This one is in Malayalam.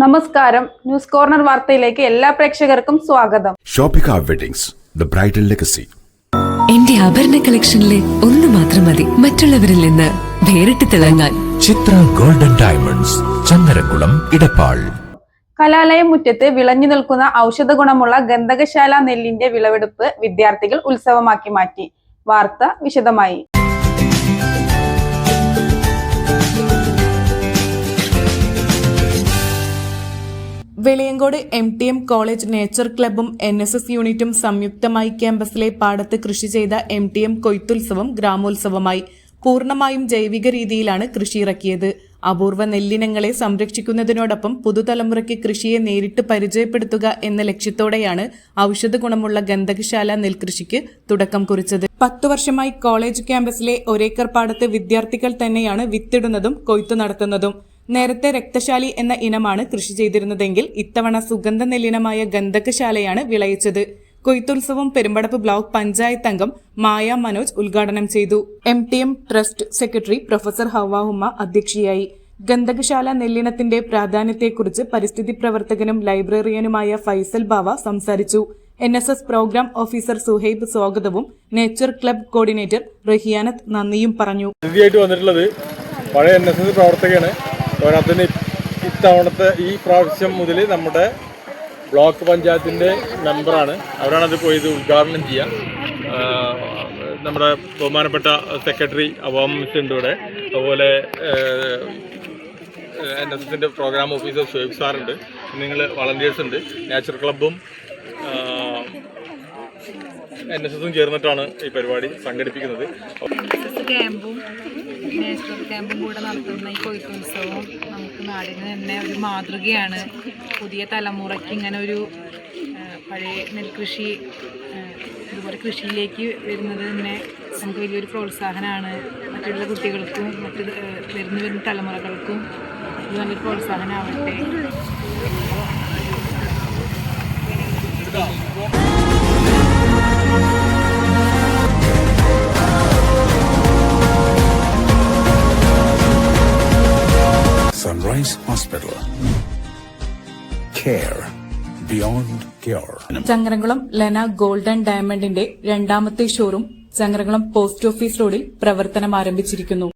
നമസ്കാരം. ന്യൂസ് കോർണർ വാർത്തയിലേക്ക് എല്ലാ പ്രേക്ഷകർക്കും സ്വാഗതം. Shoppika weddings the bridal legacy എന്റെ ആഭരണ കളക്ഷനിലെ ഒന്ന് മാത്രം മതി. മറ്റുള്ളവരിൽ നിന്ന് വേറിട്ട് തിളങ്ങാൻ. Chithra golden diamonds Changarakkulam Edappal. കലാലയം മുറ്റത്ത് വിളഞ്ഞു നിൽക്കുന്ന ഔഷധ ഗുണമുള്ള ഗന്ധകശാല നെല്ലിന്റെ വിളവെടുപ്പ് വിദ്യാർത്ഥികൾ ഉത്സവമാക്കി മാറ്റി. വാർത്ത വിശദമായി. Veliyankode M T M college nature ക്ലബ്ബും N S S യൂണിറ്റും സംയുക്തമായി ക്യാമ്പസിലെ പാടത്ത് കൃഷി ചെയ്ത എം ടി എം കൊയ്ത്തുത്സവം ഗ്രാമോത്സവമായി പൂർണമായും ജൈവിക രീതിയിലാണ് കൃഷി ഇറക്കിയത്. അപൂർവ നെല്ലിനങ്ങളെ സംരക്ഷിക്കുന്നതിനോടൊപ്പം പുതുതലമുറയ്ക്ക് കൃഷിയെ നേരിട്ട് പരിചയപ്പെടുത്തുക എന്ന ലക്ഷ്യത്തോടെയാണ് ഔഷധ ഗുണമുള്ള ഗന്ധകശാല നെൽകൃഷിക്ക് തുടക്കം കുറിച്ചത്. പത്തു വർഷമായി കോളേജ് ക്യാമ്പസിലെ ഒരേക്കർ പാടത്ത് വിദ്യാർത്ഥികൾ തന്നെയാണ് വിത്തിടുന്നതും കൊയ്ത്തു നടത്തുന്നതും. നേരത്തെ രക്തശാലി എന്ന ഇനമാണ് കൃഷി ചെയ്തിരുന്നതെങ്കിൽ ഇത്തവണ സുഗന്ധ നെല്ലിനമായ ഗന്ധകശാലയാണ് വിളയിച്ചത്. കൊയ്ത്തുത്സവം പെരുമ്പടപ്പ് ബ്ലോക്ക് പഞ്ചായത്ത് അംഗം മായ മനോജ് ഉദ്ഘാടനം ചെയ്തു. M T M trust secretary professor Havahumma അധ്യക്ഷയായി. ഗന്ധകശാല നെല്ലിനത്തിന്റെ പ്രാധാന്യത്തെക്കുറിച്ച് പരിസ്ഥിതി പ്രവർത്തകനും ലൈബ്രറിയനുമായ ഫൈസൽ ബാവ സംസാരിച്ചു. N S S programme officer Suhaib സ്വാഗതവും നേച്ചർ ക്ലബ് കോർഡിനേറ്റർ റഹിയാനത്ത് നന്ദിയും പറഞ്ഞു. വന്നിട്ടുള്ളത് പഴയ എൻ എസ് എസ് പ്രവർത്തകയാണ്. പോരാത്തതിന് ഇത്തവണത്തെ ഈ പ്രാവശ്യം മുതൽ നമ്മുടെ ബ്ലോക്ക് പഞ്ചായത്തിന്റെ മെമ്പറാണ്. അവരാണ് അത് പോയത് ഉദ്ഘാടനം ചെയ്യുക നമ്മുടെ ബഹുമാനപ്പെട്ട സെക്രട്ടറി അവാം മിസ് ഉണ്ട് അതുപോലെ എൻ എസ് എസിന്റെ പ്രോഗ്രാം ഓഫീസർ ഷുഹൈബ് സാറുണ്ട്. നിങ്ങൾ വളണ്ടിയേഴ്സ് ഉണ്ട്. നേച്ചർ ക്ലബും എൻ എസ് എസും ചേർന്നിട്ടാണ് ഈ പരിപാടി സംഘടിപ്പിക്കുന്നത്. ക്യാമ്പും ക്യാമ്പും കൂടെ നടത്തുന്ന ഈ കൊയ്ത്തുത്സവം നമുക്ക് നാടിന് തന്നെ ഒരു മാതൃകയാണ്. പുതിയ തലമുറയ്ക്ക് ഇങ്ങനെ ഒരു പഴയ നെൽകൃഷി ഇതുപോലെ കൃഷിയിലേക്ക് വരുന്നത് തന്നെ നമുക്ക് വലിയൊരു പ്രോത്സാഹനമാണ്. മറ്റുള്ള കുട്ടികൾക്കും മറ്റ് വരുന്ന വരുന്ന തലമുറകൾക്കും ഇത് നല്ലൊരു പ്രോത്സാഹനമാവട്ടെ. Sunrise hospital care beyond care Changaramkulam Lena golden ഡയമണ്ടിന്റെ രണ്ടാമത്തെ ഷോറൂം ചങ്ങരംകുളം പോസ്റ്റ് ഓഫീസ് റോഡിൽ പ്രവർത്തനം ആരംഭിച്ചിരിക്കുന്നു.